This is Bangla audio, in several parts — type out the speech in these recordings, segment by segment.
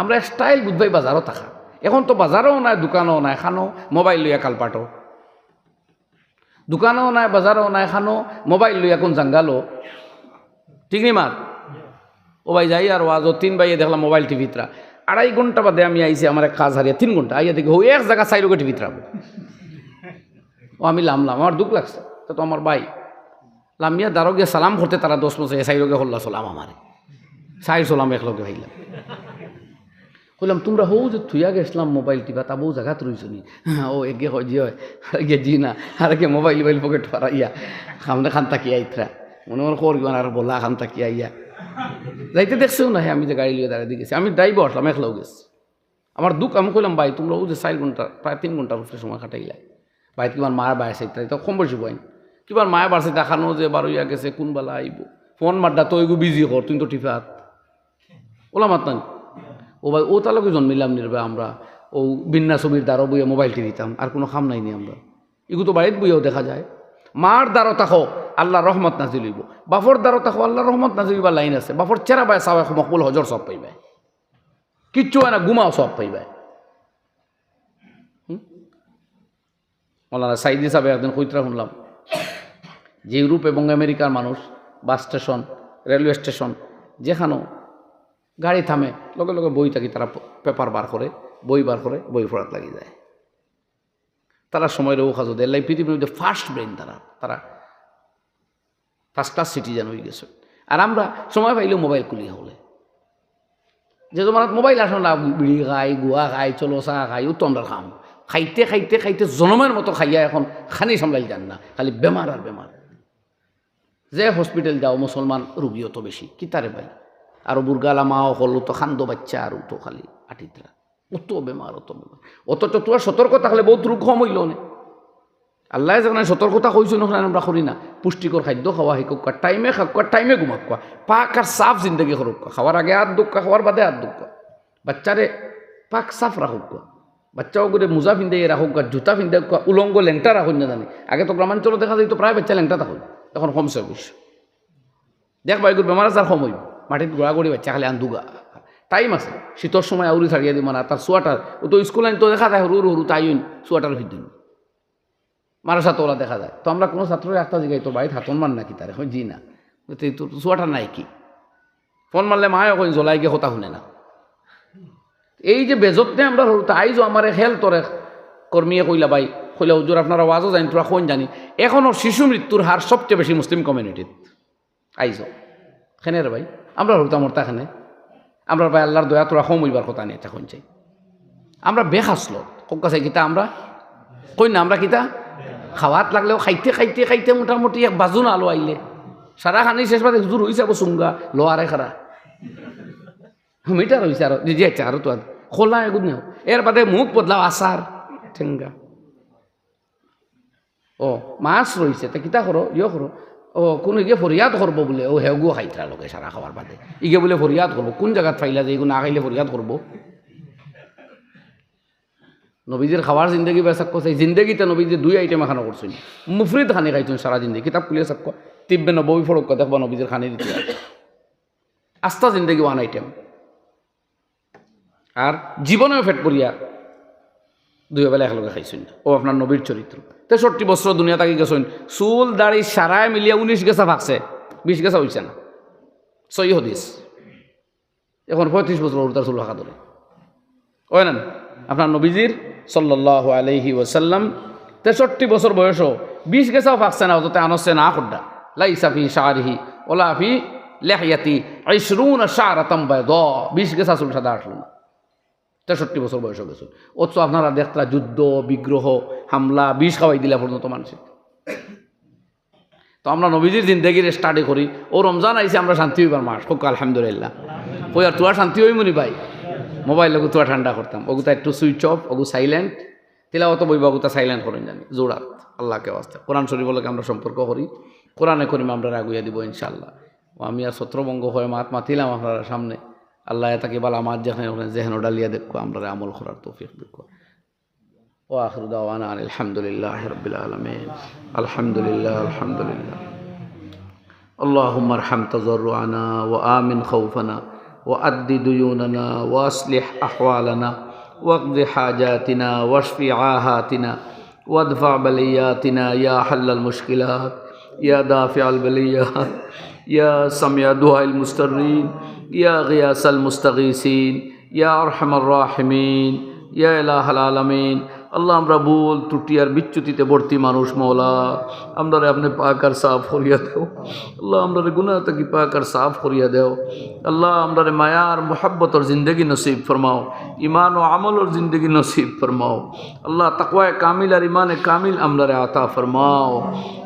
আমরা স্টাইল বুধবাই বাজারও থাকা। এখন তো বাজারও নাই, দোকানও নাই, খানো মোবাইল লইয়া কালপাটো। দোকানও নাই, বাজারও নাই, খানো মোবাইল লইয়া কোন জাঙ্গালো ঠিক নি মার ও ভাই যাই আর ওয়াজও তিন বাইয়ে দেখলাম মোবাইল টিভিতরা আড়াই ঘণ্টা বাদে আমি আইছি আমার কাজ হারিয়ে, তিন ঘণ্টা আইয়া দেখি ও এক জায়গা চাই লোকে টিভিত রাখব ও, আমি লামলাম আমার দুঃখ লাগছে। তা আমার ভাই। লামিয়া দারো গিয়ে সালাম করতে তারা দশ বছর সাই লোকে হল্লা চলাম আমারে। সাই চলাম এক লগে ভাইলাম। কইলাম, তোমরা হৌ যে থুইয়া গেছিলাম মোবাইল টিপা, তা বউ জায়গাত রইছ নি ও, এগে হয়, জি হয় জি না, আর গে মোবাইল মোবাইল পকেট ফারাইয়া খামনে খান তাকি আইত্রা? মনে মনে কর আর বলা খান তাকি আইয়া? যাইতে দেখছেও না হ্যাঁ আমি যে গাড়ি লিয়ে দাঁড়িয়ে গেছি আমি ড্রাইভার আসলাম একলাও গেছি। আমার দুঃখ, আমি কইলাম, ভাই, তোমরা ও যে চার ঘণ্টা, প্রায় তিন ঘণ্টার উপরে সময় কাটাইলা। ভাই কিমান মায়ের বাড়ি চাইতে তো কম বেশি বইন। কিমান মায়ের বাড়ছে দেখানো যে বারো ইয়া গেছে, কোন বেলা আইব? ফোন মারডা তো এগু বিজি কর, তুই তো টিফাত ওলা মাতান ও ভাই, ও তালকে জন্মিলাম নির্বে আমরা? ও বিন্যা ছবির দ্বারা বইয়ে মোবাইলটি নিতাম, আর কোনো খাম নাই নি আমরা। এগুলো তো বাড়িত বইয়েও দেখা যায়। মার দ্বারা তাকো আল্লাহ রহমত নাজিল হইব। বাফর দ্বারা তাকো আল্লাহ রহমত নাজিল লাইন আছে। বাফর চেরা বাই সাবাই মকবুল হজর সব পাইবে। কিচ্ছু হয় না, গুমাও সব পাইবে। মৌলানা সাইদি সাহেব একদিন কইতরা শুনলাম, যে ইউরোপ এবং আমেরিকার মানুষ, বাস স্টেশন, রেলওয়ে স্টেশন, যেখানেও গাড়ি থামে, লগে লগে বই থাকি তারা পেপার বার করে, বই বার করে, বই পড়াত লাগি যায়। তারা সময়ের ও খাজো দেয় পৃথিবীর মধ্যে ফার্স্ট ব্রেন তারা তারা ফার্স্ট ক্লাস সিটিজেন হয়ে গেছে। আর আমরা সময় পাইলেও মোবাইল কুলি হলে যে তোমার মোবাইল আসো না, বিড়ি খাই গুয়া খাই চলো চা খাই ও খাম খাইতে খাইতে খাইতে জনমের মতো খাইয়া এখন খানি সামলাই যান না, খালি বেমার আর বেমার যে হসপিটাল যাও মুসলমান রুগীও তো বেশি, কি তারে ভাই? আর বুর্গালা মা হল তো খান্দ বাচ্চা আর তো খালি আটিতরা। অত বেমার অত বেমার। অথচ তোর সতর্ক থাকলে বহুত রোগ কম হইল নে? আল্লাহ যখন সতর্কতা কইছো না আমরা করি না। পুষ্টিকর খাদ্য খাওয়া শিকক টাইমে খাক টাইমে ঘুমাক কোয়া পাক আর সাফ জিন্দগি করুক খাওয়ার আগে হাত দুঃখ খাওয়ার বাদে হাত দুঃখ বাচ্চারে পাক সাফ রাখুক বাচ্চাও করে মোজা পিন্ধে রাখুক জুতা পিন্ধে উলঙ্গ লেংটা রাখুন না জানি আগে তো গ্রামাঞ্চলে দেখা যায় তো প্রায় বাচ্চা লেংটা থাকুন এখন কমছে অবশ্য দেখ বাইগুর বেমার আজার কম হইব মাটিত গোড়াগড়ি বাচ্চা খালি আন্দুগা। টাইম আছে। শীতর সময় আউরি ছাড়িয়ে দিব না তার সোয়াটার, ও তো স্কুল আইন তো দেখা যায় সরু সরু তাই সোয়াটার ভিতর। মারা সাথে ওলা দেখা যায়। তো আমরা কোনো ছাত্রের একটা জায়গায় তোর বাড়িতে হাতন মান নাকি তারে? জি না। তোর সোয়াটার নাই কি? ফোন মারলে মায় ওখানে জ্বলাই গিয়ে হতা শুনে না। এই যে বেজতে আমরা সরু তাই যে আমার খেল তোরে কর্মীয়ে কইলা, ভাই, কইলা হুজুর আপনারা ওয়াজও জানি, তোরা কোন জানি? এখনও শিশু মৃত্যুর হার সবচেয়ে বেশি মুসলিম কমিউনিটিত আইজ। খেনে রে ভাই। আমরা হরতাম মরতা খানে আমরা ভাই আল্লাহর দয়া তোরা কম হইবার কথা নিয়ে এখন চাই। আমরা বেখাসল কোকা চাই কিতা আমরা? কই না আমরা কিতা খাওয়াত লাগলেও খাইতে খাইতে খাইতে মোটামুটি এক বাজু না আলো আইলে। সারা খানি শেষ বাদে হুজুর হইছে আবো সুঙ্গা, লোয়ারে খারা। মিটার হইছে আর যে আচ্ছা আর তো আর। খোলা এগুলো নেও। এর বাদে মুখ বদলাও আসার ঠেঙ্গা। ও, মাছ রয়েছে তা কিতা করো ইয়ে করো। ও, কোন ইগে ফরিয়াদ করব বলে। ও হেগুও খাইতরা লোকে সারা খাওয়ার বাদে। ইগে বলে ফরিয়াদ করব। কোন জায়গাত ফাইলা যে না খাইলে ফরিয়াদ করব? নবীজির খাওয়ার জিন্দগি বেসাক করছে জিন্দগিতে নবীজি দুই আইটেম এখানে করছেন। মুফরিদ খানি খাইছেন সারা জিন্দগি। কিতাব খুলে সাক তিব্বে নবী ফরক দেখব নবীজির খানি দিতে আস্তা জিন্দগি ওয়ান আইটেম আর জীবনেও ফেট করিয়া দুই বেলা একলগে খাইছেন। ও আপনার নবীর চরিত্র। তেষট্টি বছর দুনিয়া থাকি গেছেন। চুল, দাড়ি সারায় মিলিয়া উনিশ গেছা ভাগছে। বিশ গেছা হইছে না। সই হদিস। এখন পঁয়ত্রিশ বছর তার চুল রাখা ধরে। ওই না আপনার নবীজির সাল্লাহ আলহি ওসাল্লাম তেষট্টি বছর বয়সও বিশ গেছাও ভাগছে না অততে আনছে না খুড্ডা লাইসাফি শাহরিহি ওলাফি লেহিয়াতি আইসরুন শাহরাতম বায় দ বিশ গেছা চুল সাদা আসলো না। তেষট্টি বছর বয়স গেছে। অথচ আপনারা দেখতরা যুদ্ধ, বিগ্রহ, হামলা, বিষ খাওয়াই দিলে পর্যন্ত মানুষের। তো আমরা নবীজির জিন্দগির স্টাডি করি। ও রমজান আইসে আমরা শান্তি হইবার মাস। হোক, আলহামদুলিল্লাহ। ওই আর তোয়া শান্তি হই মনি ভাই? মোবাইল ওগু তোয়া ঠান্ডা করতাম। ওগুতা একটু সুইচ অফ ওগু সাইলেন্ট তিলা অত বইবা ওগুতা সাইলেন্ট করেন জানি। জোড়াত আল্লাহকে আসতে কোরআন শরীফলকে আমরা সম্পর্ক করি। কোরআনে করিম আমরা আগুইয়া দিব ইনশাল্লাহ আমি আর ছত্রভঙ্গ হয়ে মাত মাতিলাম আপনারা সামনে। আল্লাহ তাকে বলা আমার যেখানে ওখানে যেহেন ডালিয়া দেখো আমরা আমল করার তৌফিক দেখো واخر دعوانا ان الحمد لله رب العالمين الحمد لله الحمد لله اللهم ارحم تضرعنا وامن خوفنا وأد ديوننا وأصلح أحوالنا واقض حاجاتنا واشف عاهاتنا وادفع بلياتنا يا حل المشكلات يا دافع البليات يا سميع دعاء المسترين ইয়া গিয়াসাল মুস্তাগিসিন, ইয়া আরহামার রাহমিন, ইয়া এলাহ আলমিন। আল্লাহ আমরা বল ত্রুটি আর বিচ্যুতিতে ভর্তি মানুষ মৌলা আমরা আপনি পাক আর সাফ করিয়া দেও। আল্লাহ আমরা গুণা থাকি পাক আর সাফ করিয়া দেও। আল্লাহ আমরা মায়া আর মোহাব্বতর জিন্দগি নসিব ফরমাও। ইমান ও আমলর জিন্দগি নসিব ফরমাও। আল্লাহ তাকওয়ায় কামিল আর ইমানে কামিল আমরা আতা ফরমাও।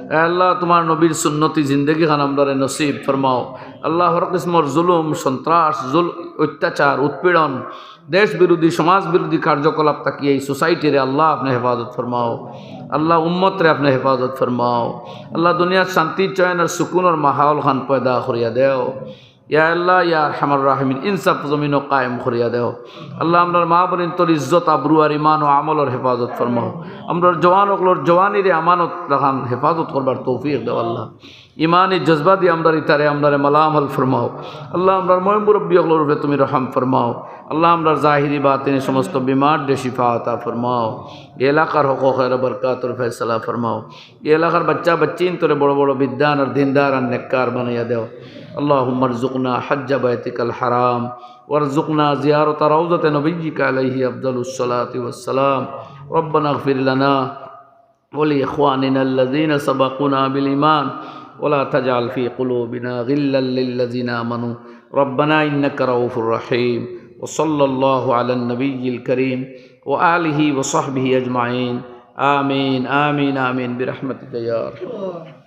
আল্লাহ, তোমার নবীর সুন্নতি জিন্দগি খান আমদারে নসিব ফরমাও। আল্লাহ হর কিসমর জুলুম, সন্ত্রাস, জুল, অত্যাচার, উৎপীড়ন দেশ বিরোধী সমাজ বিরোধী কার্যকলাপ তাকিয়ে এই সোসাইটিরে আল্লাহ আপনি হেফাজত ফরমাও। আল্লাহ উম্মতরে আপনি হেফাজত ফরমাও। আল্লাহ দুনিয়ার শান্তি চয়ন আর সুকুনের মাহাউল খান পয়দা করিয়া দেও। ইয়া আল্লাহ, ইয়া হামার রাহমিন, ইনসাফ জমিন কায়েম করিয়া দেও। আল্লাহ আমরার মা বলেন তোর ইজ্জত, আব্রু আর ইমান ও আমলের হেফাজত ফরমাও। আমরার জওয়ান ওগুলোর জওয়ানিরে আমানত রাখান, হেফাজত করবার তৌফিক দেও আল্লাহ। ইমানি জজবা দিয়ে আমরার ইতারে, আমরারে মালামাল ফরমাও। আল্লাহ আমরার ময়মুরব্বী হল রূপে তুমি রহম ফরমাও। আল্লাহ আমরার জাহিরি বা তিনি সমস্ত বিমার ডেশিফা আতা ফরমাও। এলাকার হক হের বরকাতর ফেসলা ফরমাও। এলাকার বাচ্চা বাচ্চিন তোরে বড় বড় বিদ্যান আর দিনদার আর নেককার বানাইয়া দেও। আল্লাহ মরজুকনা হজ্জা বয়তিকাল হারাম ওয়ারজুকনা জিয়ারত রওজত নবীজিকা আলাইহি আফদলুসলাত ওয়াসালাম রব্বানা গফির লানা ওলি ইখওয়ানিনা আল্লাযিনা সাবাকুনা বিল ইমান ولا تجعل في قلوبنا غلا للذين آمنوا. ربنا إنك رؤوف رحيم. وصلى الله على النبي الكريم وآله وصحبه أجمعين. آمين آمين آمين. برحمتك يا أرحم.